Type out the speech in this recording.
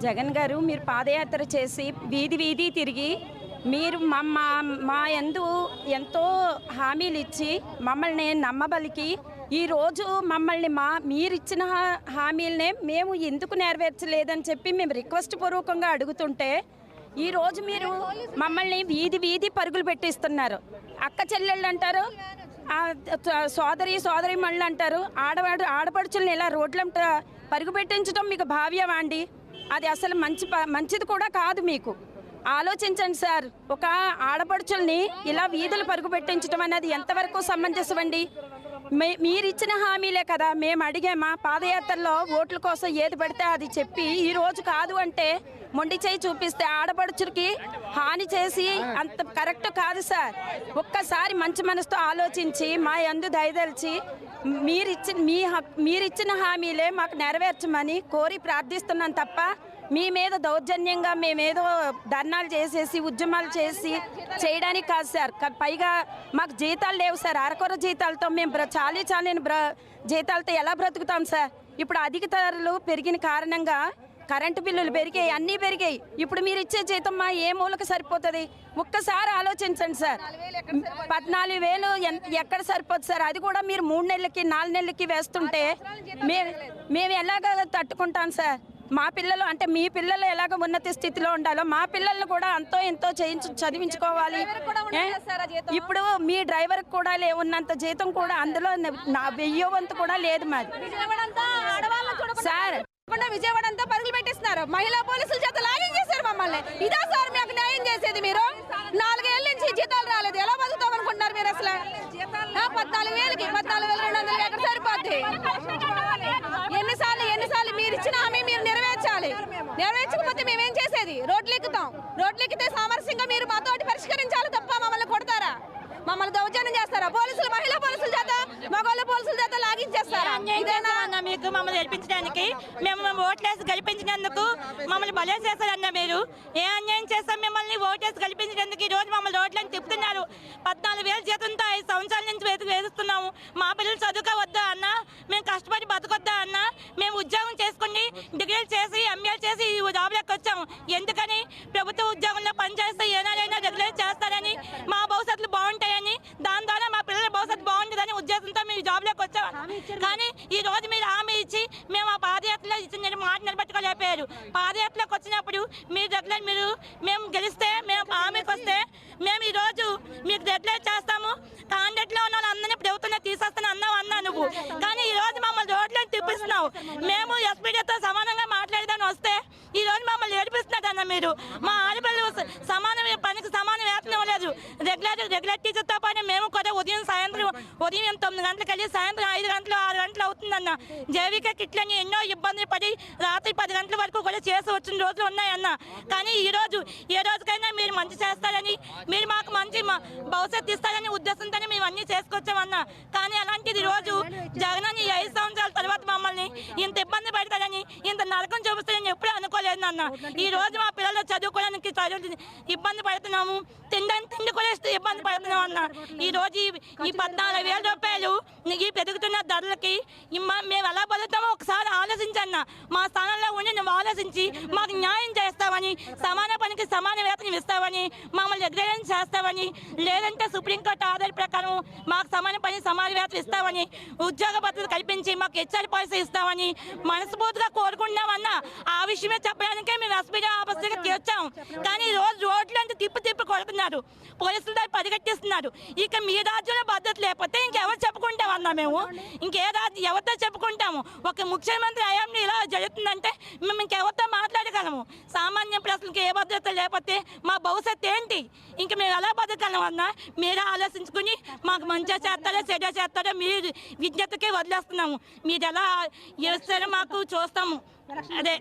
జగన్ గారు మీరు పాదయాత్ర చేసి వీధి వీధి తిరిగి మీరు మా మా ఎందు ఎంతో హామీలు ఇచ్చి మమ్మల్ని నమ్మబలికి ఈరోజు మమ్మల్ని మా మీరిచ్చిన హా- హామీలనే మేము ఎందుకు నెరవేర్చలేదని చెప్పి మేము రిక్వెస్ట్ పూర్వకంగా అడుగుతుంటే ఈరోజు మీరు మమ్మల్ని వీధి వీధి పరుగులు పెట్టిస్తున్నారు. అక్క చెల్లెళ్ళు అంటారు సోదరి సోదరి మళ్ళు అంటారు. ఆడవాడు ఆడపడుచుల్ని ఇలా రోడ్లంట పరుగు పెట్టించడం మీకు భావ్యమా అండి? అది అసలు మంచి ప- మంచిది కూడా కాదు మీకు. ఆలోచించండి సార్ ఒక ఆడపడుచుల్ని ఇలా వీధులు పరుగు పెట్టించడం అనేది ఎంతవరకు సమంజసం అండి మే మీరిచ్చిన హామీలే కదా. మేము అడిగామా పాదయాత్రలో ఓట్ల కోసం ఏది పడితే అది చెప్పి ఈ రోజు కాదు అంటే మొండి చేయి చూపిస్తే ఆడపడుచులకి హాని చేసి అంత కరెక్ట్ కాదు సార్. ఒక్కసారి మంచి మనసుతో ఆలోచించి మా యందు దయదలిచి మీరిచ్చిన మీ హక్ మీరిచ్చిన హామీలే మాకు నెరవేర్చమని కోరి ప్రార్థిస్తున్నాను తప్ప మీ మీద దౌర్జన్యంగా మేమేదో ధర్నాలు చేసేసి ఉద్యమాలు చేసి చేయడానికి కాదు సార్. పైగా మాకు జీతాలు లేవు సార్. అరకొర జీతాలతో మేము బ్ర చాలీ చాలని బ్ర జీతాలతో ఎలా బ్రతుకుతాం సార్? ఇప్పుడు అధిక ధరలు పెరిగిన కారణంగా కరెంటు బిల్లులు పెరిగాయి అన్నీ పెరిగాయి. ఇప్పుడు మీరు ఇచ్చే జీతం మా ఏ మూలకు సరిపోతుంది? ఒక్కసారి ఆలోచించండి సార్. పద్నాలుగు వేలు ఎక్కడ సరిపోతుంది సార్? అది కూడా మీరు మూడు నెలలకి నాలుగు నెలలకి వేస్తుంటే మేము మేము ఎలాగ తట్టుకుంటాం సార్? మా పిల్లలు అంటే మీ పిల్లలు ఎలాగ ఉన్నత స్థితిలో ఉండాలో మా పిల్లల్ని కూడా అంతో ఎంతో చేయించు చదివించుకోవాలి? ఇప్పుడు మీ డ్రైవర్ కూడా లే ఉన్నంత జీతం కూడా అందులో నా వెయ్యో వంతు కూడా లేదు మాది. సార్. కాకుండా విజయవాడ అంతా పరుగులు పెట్టిస్తున్నారు. మహిళా పోలీసుల చేత లాగింగ్ చేశారు మమ్మల్ని. ఇదా సార్ మీకు న్యాయం చేసేది మీరు? నాలుగేళ్ళ నుంచి జీతాలు రాలేదు. ఎలా బతుకుతాం అనుకుంటున్నారు మీరు అసలు? పద్నాలుగు వేలకి పద్నాలుగు వేల రెండు వందలకి ఎక్కడ సరిపోద్ది ఎన్నిసార్లు ఎన్నిసార్లు మీరు ఇచ్చిన హామీ మీరు నెరవేర్చాలి నెరవేర్చకపోతే మేమేం చేసేది? రోడ్లు ఎక్కుతాం రోడ్లు ఎక్కితే సామరస్యంగా మీరు మాతోటి పరిష్కరించాలి తప్ప మమ్మల్ని కొడతారా? మమ్మల్ని దౌర్జన్యం చేస్తారా? పోలీసులు మహిళా పోలీసుల చేత మగవాళ్ళ పోలీసుల చేత లాగించేస్తారా? ఇదేనా? మీకు మమ్మల్ని గెలిపించడానికి మేము ఓట్లేసి గెలిపించినందుకు మమ్మల్ని బలే చేశారన్న మీరు? ఏ అన్యాయం చేస్తాం మిమ్మల్ని ఓటేసి గెలిపించినందుకు ఈ రోజు మమ్మల్ని రోడ్లను తిప్పుతున్నారు. పద్నాలుగు వేల జీతంతో ఐదు సంవత్సరాల నుంచి వేధిస్తున్నాము. మా పిల్లలు చదువుకోవద్దా అన్న? మేము కష్టపడి బతకొద్దా అన్న? మేము ఉద్యోగం డిగ్రీలు చేసి ఎంఏలు చేసి ఈ జాబ్లోకి వచ్చాము. ఎందుకని? ప్రభుత్వ ఉద్యోగంలో పనిచేస్తే ఏనాడైనా రెగ్యులర్ చేస్తారని మా భవిష్యత్తులు బాగుంటాయని దాని ద్వారా మా పిల్లల భవిష్యత్తు బాగుంటుందని ఉద్దేశంతో మేము ఈ జాబ్లోకి వచ్చాము కానీ ఈ రోజు మీరు హామీ ఇచ్చి మేము ఆ పాదయాత్రలో ఇచ్చిన మాట నిలబెట్టుకోలేకపోయారు. పాదయాత్రలోకి వచ్చినప్పుడు మీరు రెగ్యులర్ మీరు మేము గెలిస్తే మేము హామీకి వస్తే మేము ఈ రోజు మీకు రెగ్యులర్ చేస్తాము. కాండెట్లో ఉన్న వాళ్ళందరినీ ప్రభుత్వంలో తీసేస్తాను అన్నావు అన్నా నువ్వు. కానీ ఈ రోజు మమ్మల్ని రోడ్లను తిప్పిస్తున్నావు. మేము ఎస్పీడీతో సమానంగా మాట్లాడదాని వస్తే ఈ రోజు మమ్మల్ని ఏడిపిస్తున్నారు అన్న మీరు మా ఆడపిల్లలు స- సమాన పనికి సమాన వేతనం ఇవ్వలేదు. రెగ్యులర్ రెగ్యులర్ టీచర్తో పాటు మేము కూడా ఉదయం సాయంత్రం ఉదయం తొమ్మిది గంటలకు వెళ్ళి సాయంత్రం ఐదు గంటలు ఆరు గంటలు అవుతుందన్న. జైవిక కిట్లని ఎన్నో ఇబ్బందులు పడి రాత్రి పది గంటల వరకు కూడా చేసి వచ్చిన రోజులు ఉన్నాయన్న. కానీ ఈ రోజు ఏ రోజుకైనా మీరు మంచి చేస్తారని మీరు మాకు మంచి భవిష్యత్తు ఇస్తారని ఉద్దేశంతోనే మేము అన్ని చేసుకొచ్చామన్న. కానీ అలాంటిది రోజు జగనని ఐదు సంవత్సరాల తర్వాత మమ్మల్ని ఇంత ఇబ్బంది పెడతారని ఇంత నరకం చూపిస్తారని ఎప్పుడూ అనుకోలేదు నాన్న. ఈ రోజు మా చదువుకోవడానికి చదువు ఇబ్బంది పడుతున్నాము. తినడానికి తిండి కూడా ఇస్తే ఇబ్బంది పడుతున్నాం అన్నారు. ఈ రోజు ఈ- పద్నాలుగు వేల రూపాయలు ఈ పెరుగుతున్న ధరలకి మేము ఎలా బతుకుతామో ఒకసారి ఆలోచించన్న మా స్థానంలో ఉండి నువ్వు ఆలోచించి మాకు న్యాయం చేస్తావని సమాన పనికి సమాన వేతనం ఇస్తావని మమ్మల్ని ఎగ్రేషన్ చేస్తావని లేదంటే సుప్రీంకోర్టు ఆర్డర్ ప్రకారం మాకు సమాన పని సమాన వేతనం ఇస్తామని ఉద్యోగ భద్రత కల్పించి మాకు హెచ్ఆర్ పాలసీ ఇస్తామని మనస్ఫూర్తిగా కోరుకుంటున్నామన్న విషయమే చెప్పడానికే మేము ఎస్పీడీ ఆఫీస్ దగ్గర వచ్చాం కానీ ఈ రోజు రోడ్లు అంటే తిప్పి తిప్పి కొడుతున్నారు. పోలీసులు దాన్ని పరిగెట్టిస్తున్నారు ఇక మీ రాజ్యంలో భద్రత లేకపోతే ఇంకెవరు చెప్పుకుంటామన్నా మేము ఇంకే ఎవరితో చెప్పుకుంటాము? ఒక ముఖ్యమంత్రి హయాంలో ఇలా జరుగుతుందంటే మేము ఇంకెవరితో మాట్లాడగలము? సామాన్య ప్రజలకు ఏ భద్రత లేకపోతే మా భవిష్యత్తు ఏంటి? ఇంక మేము ఎలా బతకగలం అన్నా మీరే ఆలోచించుకుని మాకు మంచిగా చేస్తారో చెడ్డ చేస్తారో మీరు విజ్ఞతకే వదిలేస్తున్నాము. మీరు ఎలా చేస్తారో మాకు చూస్తాము. అదే.